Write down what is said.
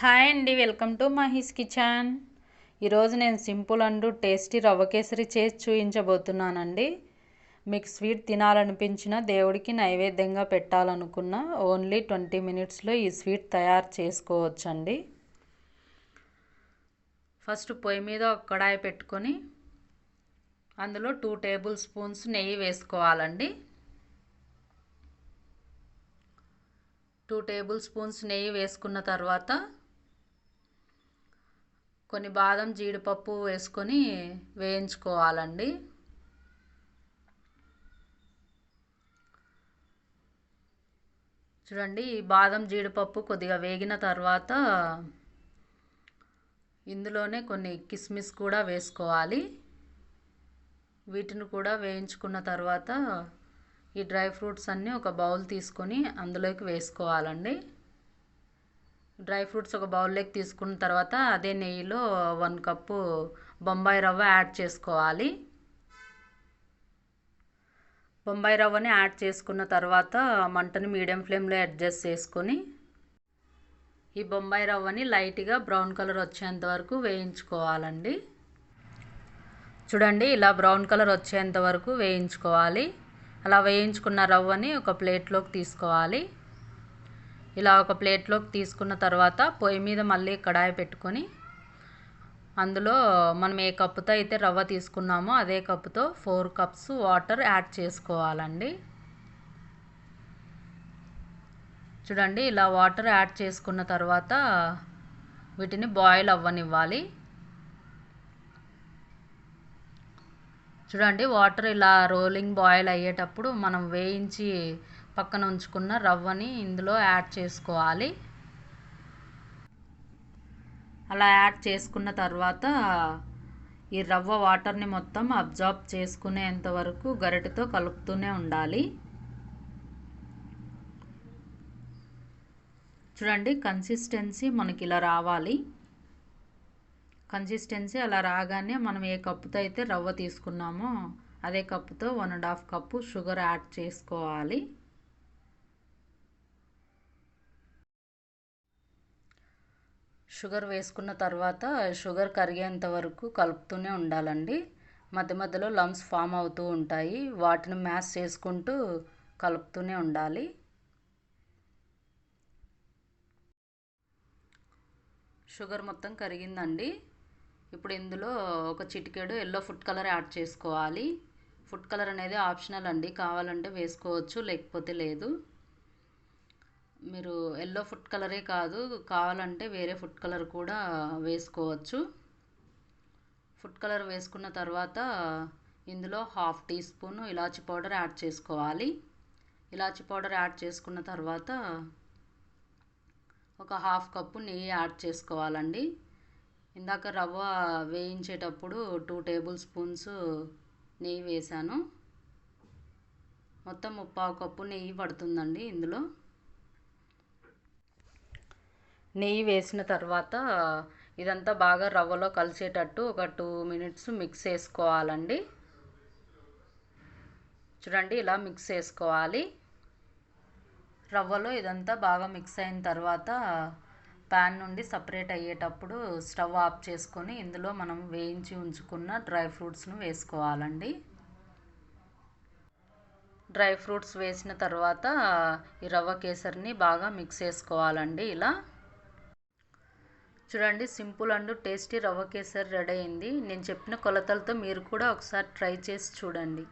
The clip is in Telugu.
హాయ్ అండి వెల్కమ్ టు మహీస్ కిచెన్. ఈరోజు నేను సింపుల్ అండ్ టేస్టీ రవ్వ కేసరి చేసి చూపించబోతున్నానండి మీకు స్వీట్ తినాలనిపించిన దేవుడికి నైవేద్యంగా పెట్టాలనుకున్న ఓన్లీ ట్వంటీ మినిట్స్లో ఈ స్వీట్ తయారు చేసుకోవచ్చండి. ఫస్ట్ పొయ్యి మీద ఒక కడాయి పెట్టుకొని అందులో టూ టేబుల్ స్పూన్స్ నెయ్యి వేసుకోవాలండి. టూ టేబుల్ స్పూన్స్ నెయ్యి వేసుకున్న తర్వాత కొన్ని బాదం జీడిపప్పు వేసుకొని వేయించుకోవాలండి. చూడండి ఈ బాదం జీడిపప్పు కొద్దిగా వేగిన తర్వాత ఇందులోనే కొన్ని కిస్మిస్ కూడా వేసుకోవాలి. వీటిని కూడా వేయించుకున్న తర్వాత ఈ డ్రై ఫ్రూట్స్ అన్నీ ఒక బౌల్ తీసుకొని అందులోకి వేసుకోవాలండి. డ్రై ఫ్రూట్స్ ఒక బౌల్లోకి తీసుకున్న తర్వాత అదే నెయ్యిలో వన్ కప్పు బొంబాయి రవ్వ యాడ్ చేసుకోవాలి. బొంబాయి రవ్వని యాడ్ చేసుకున్న తర్వాత మంటని మీడియం ఫ్లేమ్లో అడ్జస్ట్ చేసుకొని ఈ బొంబాయి రవ్వని లైట్గా బ్రౌన్ కలర్ వచ్చేంత వరకు వేయించుకోవాలండి. చూడండి ఇలా బ్రౌన్ కలర్ వచ్చేంత వరకు వేయించుకోవాలి. అలా వేయించుకున్న రవ్వని ఒక ప్లేట్లోకి తీసుకోవాలి. ఇలా ఒక ప్లేట్లోకి తీసుకున్న తర్వాత పొయ్యి మీద మళ్ళీ కడాయి పెట్టుకొని అందులో మనం ఏ కప్పుతో అయితే రవ్వ తీసుకున్నామో అదే కప్పుతో ఫోర్ కప్స్ వాటర్ యాడ్ చేసుకోవాలండి. చూడండి ఇలా వాటర్ యాడ్ చేసుకున్న తర్వాత వీటిని బాయిల్ అవ్వనివ్వాలి. చూడండి వాటర్ ఇలా రోలింగ్ బాయిల్ అయ్యేటప్పుడు మనం వేయించి పక్కన ఉంచుకున్న రవ్వని ఇందులో యాడ్ చేసుకోవాలి. అలా యాడ్ చేసుకున్న తర్వాత ఈ రవ్వ వాటర్ని మొత్తం అబ్జార్బ్ చేసుకునేంత వరకు గరిటతో కలుపుతూనే ఉండాలి. చూడండి కన్సిస్టెన్సీ మనకి ఇలా రావాలి. కన్సిస్టెన్సీ అలా రాగానే మనం ఏ కప్పుతో అయితే రవ్వ తీసుకున్నామో అదే కప్పుతో one and half cup sugar add చేసుకోవాలి. షుగర్ వేసుకున్న తర్వాత షుగర్ కరిగేంత వరకు కలుపుతూనే ఉండాలండి. మధ్య మధ్యలో లమ్స్ ఫామ్ అవుతూ ఉంటాయి. వాటిని మ్యాష్ చేసుకుంటూ కలుపుతూనే ఉండాలి. షుగర్ మొత్తం కరిగిందండి. ఇప్పుడు ఇందులో ఒక చిటికెడు ఎల్లో ఫుడ్ కలర్ యాడ్ చేసుకోవాలి. ఫుడ్ కలర్ అనేది ఆప్షనల్ అండి. కావాలంటే వేసుకోవచ్చు లేకపోతే లేదు. మీరు ఎల్లో ఫుడ్ కలరే కాదు కావాలంటే వేరే ఫుడ్ కలర్ కూడా వేసుకోవచ్చు. ఫుడ్ కలర్ వేసుకున్న తర్వాత ఇందులో హాఫ్ టీ స్పూన్ ఇలాచి పౌడర్ యాడ్ చేసుకోవాలి. ఇలాచి పౌడర్ యాడ్ చేసుకున్న తర్వాత ఒక హాఫ్ కప్పు నెయ్యి యాడ్ చేసుకోవాలండి. ఇందాక రవ్వ వేయించేటప్పుడు టూ టేబుల్ స్పూన్స్ నెయ్యి వేసాను మొత్తం ముప్పావు కప్పు నెయ్యి పడుతుందండి ఇందులో. నెయ్యి వేసిన తర్వాత ఇదంతా బాగా రవ్వలో కలిసేటట్టు ఒక టూ మినిట్స్ మిక్స్ చేసుకోవాలండి. చూడండి ఇలా మిక్స్ చేసుకోవాలి. రవ్వలో ఇదంతా బాగా మిక్స్ అయిన తర్వాత ప్యాన్ నుండి సపరేట్ అయ్యేటప్పుడు స్టవ్ ఆఫ్ చేసుకొని ఇందులో మనం వేయించి ఉంచుకున్న డ్రై ఫ్రూట్స్ను వేసుకోవాలండి. డ్రై ఫ్రూట్స్ వేసిన తర్వాత ఈ రవ్వ కేసరిని బాగా మిక్స్ చేసుకోవాలండి ఇలా. చూడండి సింపుల్ అండ్ టేస్టీ రవ్వ కేసరి రెడీ అయింది. నేను చెప్పిన కొలతలతో మీరు కూడా ఒకసారి ట్రై చేసి చూడండి.